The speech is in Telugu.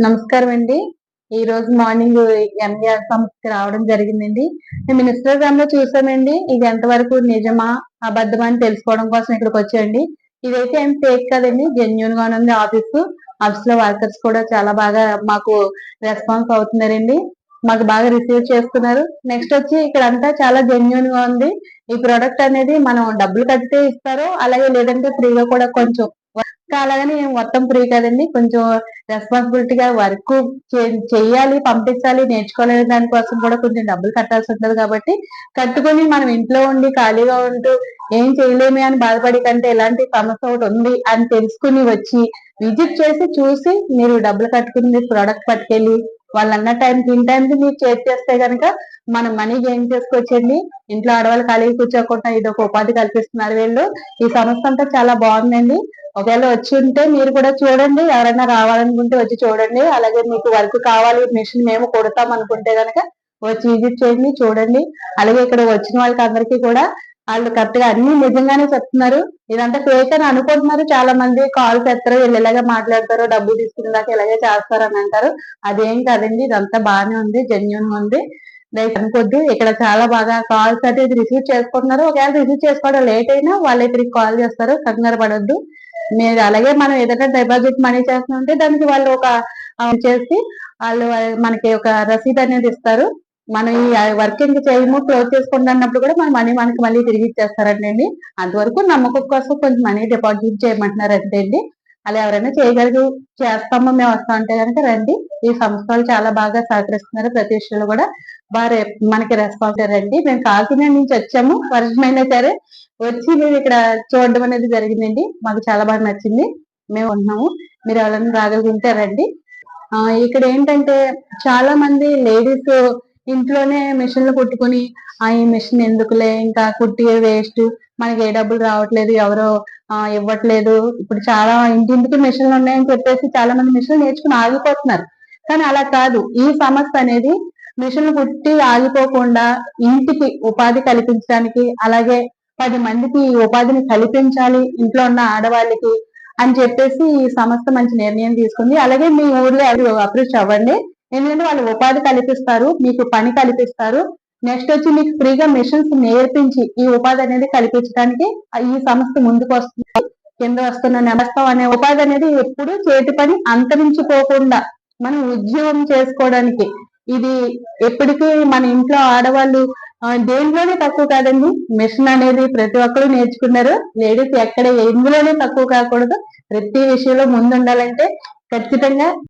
నమస్కారం అండి ఈ రోజు మార్నింగ్ ఎంఆర్ సంస్థకి రావడం జరిగిందండి. మేము ఇన్స్టాగ్రామ్లో చూసామండి ఇది ఎంతవరకు నిజమా అబద్ధమా అని తెలుసుకోవడం కోసం ఇక్కడికి వచ్చాయండి ఇదైతే ఏం ఫేక్ కదండి. జెన్యున్గా ఉంది ఆఫీస్. ఆఫీస్లో వర్కర్స్ కూడా చాలా బాగా మాకు రెస్పాన్స్ అవుతున్నారండి. మాకు బాగా రిసీవ్ చేస్తున్నారు. నెక్స్ట్ వచ్చి ఇక్కడ అంతా చాలా జెన్యున్గా ఉంది. ఈ ప్రోడక్ట్ అనేది మనం డబ్బులు కట్టితే ఇస్తారు అలాగే లేదంటే ఫ్రీగా కూడా కొంచెం అలాగని మొత్తం ఫ్రీ కదండి. కొంచెం రెస్పాన్సిబిలిటీగా వర్క్ చేయాలి పంపించాలి నేర్చుకోలేదు దానికోసం కూడా కొంచెం డబ్బులు కట్టాల్సి ఉంటుంది కాబట్టి కట్టుకొని మనం ఇంట్లో ఉండి ఖాళీగా ఉంటూ ఏం చేయలేమే అని బాధపడి కంటే ఎలాంటి సమస్య ఒకటి ఉంది అని తెలుసుకుని వచ్చి విజిట్ చేసి చూసి మీరు డబ్బులు కట్టుకుని ప్రోడక్ట్ పట్టుకెళ్ళి వాళ్ళు అన్న టైంకి ఇన్ టైంకి మీరు చేతి చేస్తే కనుక మనం మనీ గెయిన్ చేసుకోవచ్చండి ఇంట్లో ఆడవాళ్ళు ఖాళీగా కూర్చోకుండా ఇది ఒక ఉపాధి కల్పిస్తున్నారు వీళ్ళు. ఈ సంస్థ అంతా చాలా బాగుందండి. ఒకవేళ వచ్చి ఉంటే మీరు కూడా చూడండి. ఎవరైనా రావాలనుకుంటే వచ్చి చూడండి. అలాగే మీకు వర్క్ కావాలి మిషన్ మేము కొడతాం అనుకుంటే కనుక వచ్చి విజిట్ చేయండి చూడండి. అలాగే ఇక్కడ వచ్చిన వాళ్ళకి అందరికీ కూడా వాళ్ళు కరెక్ట్గా అన్ని నిజంగానే చెప్తున్నారు. ఇదంతా ఫేక్ అని అనుకుంటున్నారు. చాలా మంది కాల్స్ ఎత్తారు వీళ్ళు ఇలాగే మాట్లాడతారు డబ్బు తీసుకునేదాకా ఇలాగే చేస్తారు అని అంటారు. అదేం కాదండి ఇదంతా బాగానే ఉంది జెన్యున్ ఉంది. లైక్ అనుకోద్దు ఇక్కడ చాలా బాగా కాల్స్ అయితే రిసీవ్ చేసుకుంటున్నారు. ఒకవేళ రిసీవ్ చేసుకోవడం లేట్ అయినా వాళ్ళు ఇక్కడికి కాల్ చేస్తారు కంగారు పడొద్దు. మీరు అలాగే మనం ఏదైనా డిపాజిట్ మనీ చేస్తుంటే దానికి వాళ్ళు ఒక చేసి వాళ్ళు మనకి ఒక రసీద్ అనేది ఇస్తారు. మనం ఈ వర్కింగ్ చేయము క్లోజ్ చేసుకుంటున్నప్పుడు కూడా మన మనీ మనకి మళ్ళీ తిరిగి ఇచ్చేస్తారండి అంతవరకు నమ్మకం కోసం కొంచెం మనీ డిపాజిట్ చేయమంటున్నారు అండి అలా ఎవరైనా చేయగలిగి చేస్తామో మేము వస్తాం అంటే కనుక రండి. ఈ సంస్థలు చాలా బాగా సహకరిస్తున్నారు. ప్రతి విషయంలో కూడా బాగా మనకి రెస్పాన్స్ రండి. మేము కాకినాడ నుంచి వచ్చాము. వర్షమైనా సరే వచ్చి మేము ఇక్కడ చూడడం అనేది జరిగిందండి. మాకు చాలా బాగా నచ్చింది. మేము ఉన్నాము. మీరు ఎవరైనా రాగలిగితే రండి. ఇక్కడ ఏంటంటే చాలా మంది లేడీస్ ఇంట్లోనే మిషన్లు కుట్టుకుని ఆ ఈ మిషన్ ఎందుకులే? ఇంకా కుట్టి వేస్ట్ మనకి ఏ డబ్బులు రావట్లేదు. ఎవరో ఇవ్వట్లేదు. ఇప్పుడు చాలా ఇంటింటికి మిషన్లు ఉన్నాయని చెప్పేసి చాలా మంది మిషన్లు నేర్చుకుని ఆగిపోతున్నారు. కానీ అలా కాదు. ఈ సమస్య అనేది మిషన్లు కుట్టి ఆగిపోకుండా ఇంటికి ఉపాధి కల్పించడానికి అలాగే పది మందికి ఈ ఉపాధిని కల్పించాలి ఇంట్లో ఉన్న ఆడవాళ్ళకి అని చెప్పేసి ఈ సంస్థ మంచి నిర్ణయం తీసుకుంది. అలాగే మీ ఊర్లో అవి అప్రోచ్ అవ్వండి. ఎందుకంటే వాళ్ళు ఉపాధి కల్పిస్తారు మీకు పని కల్పిస్తారు. నెక్స్ట్ వచ్చి మీకు ఫ్రీగా మిషన్స్ నేర్పించి ఈ ఉపాధి అనేది కల్పించడానికి ఈ సంస్థ ముందుకు వస్తుంది. కింద వస్తున్న నెమస్తం అనే ఉపాధి అనేది ఎప్పుడు చేతి పని అంతరించిపోకుండా మనం ఉద్యోగం చేసుకోవడానికి ఇది ఎప్పటికీ మన ఇంట్లో ఆడవాళ్ళు దేంట్లోనే తక్కువ కాదండి. మిషన్ అనేది ప్రతి ఒక్కరు నేర్చుకున్నారు. లేడీస్ ఎక్కడ ఎందులోనే తక్కువ కాకూడదు. ప్రతి విషయంలో ముందుండాలంటే ఖచ్చితంగా